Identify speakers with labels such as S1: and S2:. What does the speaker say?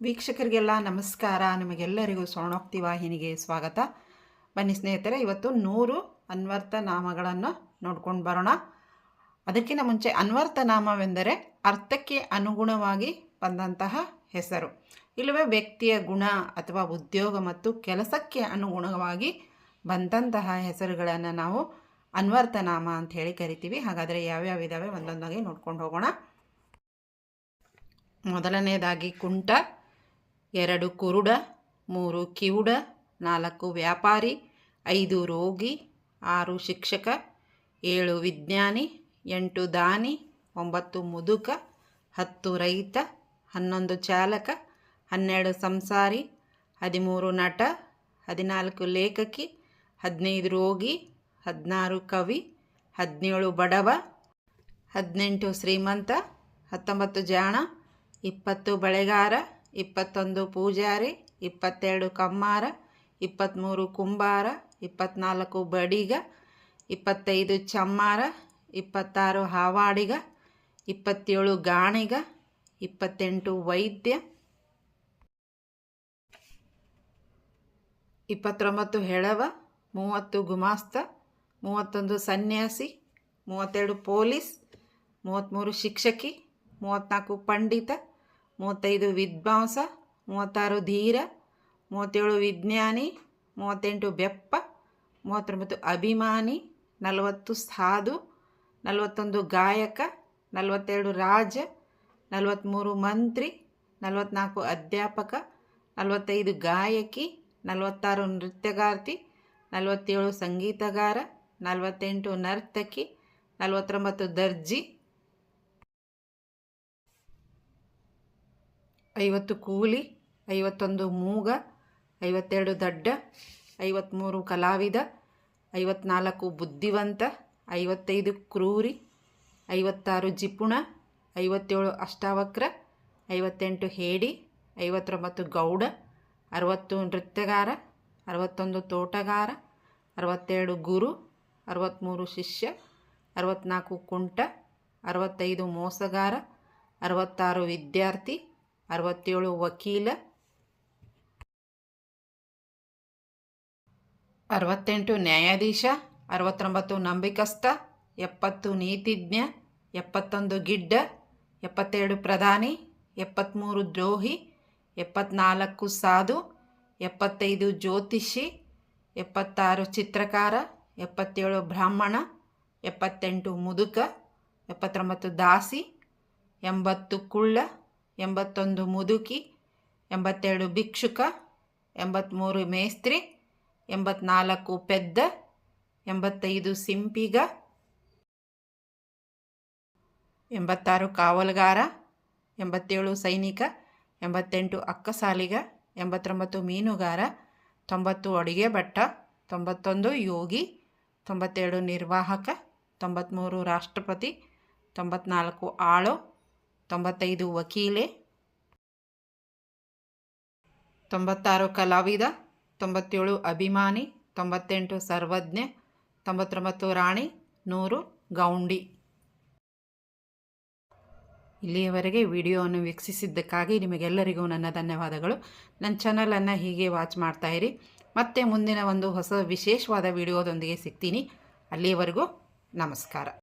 S1: ವೀಕ್ಷಕರಿಗೆಲ್ಲ ನಮಸ್ಕಾರ. ನಿಮಗೆಲ್ಲರಿಗೂ ಸ್ವರ್ಣೋಕ್ತಿ ವಾಹಿನಿಗೆ ಸ್ವಾಗತ. ಬನ್ನಿ ಸ್ನೇಹಿತರೆ, ಇವತ್ತು ನೂರು ಅನ್ವರ್ಥ ನಾಮಗಳನ್ನು ನೋಡ್ಕೊಂಡು ಬರೋಣ. ಅದಕ್ಕಿಂತ ಮುಂಚೆ ಅನ್ವರ್ಥ ನಾಮವೆಂದರೆ ಅರ್ಥಕ್ಕೆ ಅನುಗುಣವಾಗಿ ಬಂದಂತಹ ಹೆಸರು. ಇಲ್ಲವೇ ವ್ಯಕ್ತಿಯ ಗುಣ ಅಥವಾ ಉದ್ಯೋಗ ಮತ್ತು ಕೆಲಸಕ್ಕೆ ಅನುಗುಣವಾಗಿ ಬಂದಂತಹ ಹೆಸರುಗಳನ್ನು ನಾವು ಅನ್ವರ್ಥ ನಾಮ ಅಂತ ಹೇಳಿ ಕರಿತೀವಿ. ಹಾಗಾದರೆ ಯಾವ್ಯಾವ ಇದ್ದಾವೆ ಒಂದೊಂದಾಗಿ ನೋಡ್ಕೊಂಡು ಹೋಗೋಣ. ಮೊದಲನೇದಾಗಿ ಕುಂಟ ಎರಡು ಕುರುಡ, ಮೂರು ಕಿವುಡ, ನಾಲ್ಕು ವ್ಯಾಪಾರಿ, ಐದು ರೋಗಿ, ಆರು ಶಿಕ್ಷಕ, ಏಳು ವಿಜ್ಞಾನಿ, ಎಂಟು ದಾನಿ, ಒಂಬತ್ತು ಮುದುಕ, ಹತ್ತು ರೈತ, ಹನ್ನೊಂದು ಚಾಲಕ, ಹನ್ನೆರಡು ಸಂಸಾರಿ, ಹದಿಮೂರು ನಟ, ಹದಿನಾಲ್ಕು ಲೇಖಕಿ, ಹದಿನೈದು ರೋಗಿ, ಹದಿನಾರು ಕವಿ, ಹದಿನೇಳು ಬಡವ, ಹದಿನೆಂಟು ಶ್ರೀಮಂತ, ಹತ್ತೊಂಬತ್ತು ಜಾಣ, ಇಪ್ಪತ್ತು ಬಳೆಗಾರ ಇಪ್ಪತ್ತೊಂದು ಪೂಜಾರಿ, ಇಪ್ಪತ್ತೆರಡು ಕಮ್ಮಾರ ಇಪ್ಪತ್ತ್ಮೂರು ಕುಂಬಾರ ಇಪ್ಪತ್ತ್ನಾಲ್ಕು ಬಡಿಗ, ಇಪ್ಪತ್ತೈದು ಚಮ್ಮಾರ, ಇಪ್ಪತ್ತಾರು ಹಾವಾಡಿಗ, ಇಪ್ಪತ್ತೇಳು ಗಾಣಿಗ, ಇಪ್ಪತ್ತೆಂಟು ವೈದ್ಯ, ಇಪ್ಪತ್ತೊಂಬತ್ತು ಹೆಳವ, ಮೂವತ್ತು ಗುಮಾಸ್ತ, ಮೂವತ್ತೊಂದು ಸನ್ಯಾಸಿ, ಮೂವತ್ತೆರಡು ಪೊಲೀಸ್ ಮೂವತ್ತ್ಮೂರು ಶಿಕ್ಷಕಿ ಮೂವತ್ತ್ನಾಲ್ಕು ಪಂಡಿತ ಮೂವತ್ತೈದು ವಿದ್ವಾಂಸ, ಮೂವತ್ತಾರು ಧೀರ, ಮೂವತ್ತೇಳು ವಿಜ್ಞಾನಿ, ಮೂವತ್ತೆಂಟು ಬೆಪ್ಪ, ಮೂವತ್ತೊಂಬತ್ತು ಅಭಿಮಾನಿ, ನಲವತ್ತು ಸಾಧು, ನಲವತ್ತೊಂದು ಗಾಯಕ, ನಲವತ್ತೆರಡು ರಾಜ, ನಲವತ್ತ್ಮೂರು ಮಂತ್ರಿ, ನಲವತ್ತ್ನಾಲ್ಕು ಅಧ್ಯಾಪಕ, ನಲವತ್ತೈದು ಗಾಯಕಿ, ನಲವತ್ತಾರು ನೃತ್ಯಗಾರ್ತಿ, ನಲವತ್ತೇಳು ಸಂಗೀತಗಾರ, ನಲವತ್ತೆಂಟು ನರ್ತಕಿ, ನಲವತ್ತೊಂಬತ್ತು ದರ್ಜಿ ಐವತ್ತು ಕೂಲಿ, ಐವತ್ತೊಂದು ಮೂಗ, ಐವತ್ತೆರಡು ದಡ್ಡ ಐವತ್ತ್ಮೂರು ಕಲಾವಿದ, ಐವತ್ನಾಲ್ಕು ಬುದ್ಧಿವಂತ, ಐವತ್ತೈದು ಕ್ರೂರಿ, ಐವತ್ತಾರು ಜಿಪುಣ, ಐವತ್ತೇಳು ಅಷ್ಟಾವಕ್ರ, ಐವತ್ತೆಂಟು ಹೇಡಿ, ಐವತ್ತೊಂಬತ್ತು ಗೌಡ, ಅರವತ್ತು ನೃತ್ಯಗಾರ, ಅರವತ್ತೊಂದು ತೋಟಗಾರ, ಅರವತ್ತೆರಡು ಗುರು ಅರವತ್ತ್ಮೂರು ಶಿಷ್ಯ ಅರವತ್ತ್ನಾಲ್ಕು ಕುಂಟ, ಅರವತ್ತೈದು ಮೋಸಗಾರ, ಅರವತ್ತಾರು ವಿದ್ಯಾರ್ಥಿ ಅರವತ್ತೇಳು ವಕೀಲ. ಅರವತ್ತೆಂಟು ನ್ಯಾಯಾಧೀಶ, ಅರವತ್ತೊಂಬತ್ತು ನಂಬಿಕಸ್ಥ, ಎಪ್ಪತ್ತು ನೀತಿಜ್ಞ, ಎಪ್ಪತ್ತೊಂದು ಗಿಡ್ಡ, ಎಪ್ಪತ್ತೆರಡು ಪ್ರಧಾನಿ ಎಪ್ಪತ್ತ್ಮೂರು ದ್ರೋಹಿ, ಎಪ್ಪತ್ನಾಲ್ಕು ಸಾಧು, ಎಪ್ಪತ್ತೈದು ಜ್ಯೋತಿಷಿ, ಎಪ್ಪತ್ತಾರು ಚಿತ್ರಕಾರ, ಎಪ್ಪತ್ತೇಳು ಬ್ರಾಹ್ಮಣ, ಎಪ್ಪತ್ತೆಂಟು ಮುದುಕ, ಎಪ್ಪತ್ತೊಂಬತ್ತು ದಾಸಿ, ಎಂಬತ್ತು ಕುಳ್ಳ ಎಂಬತ್ತೊಂದು ಮುದುಕಿ, ಎಂಬತ್ತೆರಡು ಭಿಕ್ಷುಕ ಎಂಬತ್ತ್ಮೂರು ಮೇಸ್ತ್ರಿ, ಎಂಬತ್ನಾಲ್ಕು ಪೆದ್ದ, ಎಂಬತ್ತೈದು ಸಿಂಪಿಗ, ಎಂಬತ್ತಾರು ಕಾವಲುಗಾರ, ಎಂಬತ್ತೇಳು ಸೈನಿಕ, ಎಂಬತ್ತೆಂಟು ಅಕ್ಕಸಾಲಿಗ, ಎಂಬತ್ತೊಂಬತ್ತು ಮೀನುಗಾರ, ತೊಂಬತ್ತು ಅಡುಗೆ ಭಟ್ಟ, ತೊಂಬತ್ತೊಂದು ಯೋಗಿ ತೊಂಬತ್ತೆರಡು ನಿರ್ವಾಹಕ ತೊಂಬತ್ತ್ಮೂರು ರಾಷ್ಟ್ರಪತಿ, ತೊಂಬತ್ನಾಲ್ಕು ಆಳು ತೊಂಬತ್ತೈದು ವಕೀಲೆ. ತೊಂಬತ್ತಾರು ಕಲಾವಿದ. ತೊಂಬತ್ತೇಳು ಅಭಿಮಾನಿ. ತೊಂಬತ್ತೆಂಟು ಸರ್ವಜ್ಞ. ತೊಂಬತ್ತೊಂಬತ್ತು ರಾಣಿ. ನೂರು ಗೌಂಡಿ. ಇಲ್ಲಿಯವರೆಗೆ ವಿಡಿಯೋವನ್ನು ವೀಕ್ಷಿಸಿದ್ದಕ್ಕಾಗಿ ನಿಮಗೆಲ್ಲರಿಗೂ ನನ್ನ ಧನ್ಯವಾದಗಳು. ನನ್ನ ಚಾನಲನ್ನು ಹೀಗೆ ವಾಚ್ ಮಾಡ್ತಾಯಿರಿ ಮತ್ತೆ ಮುಂದಿನ ಒಂದು ಹೊಸ ವಿಶೇಷವಾದ ವಿಡಿಯೋದೊಂದಿಗೆ ಸಿಗ್ತೀನಿ. ಅಲ್ಲಿಯವರೆಗೂ ನಮಸ್ಕಾರ.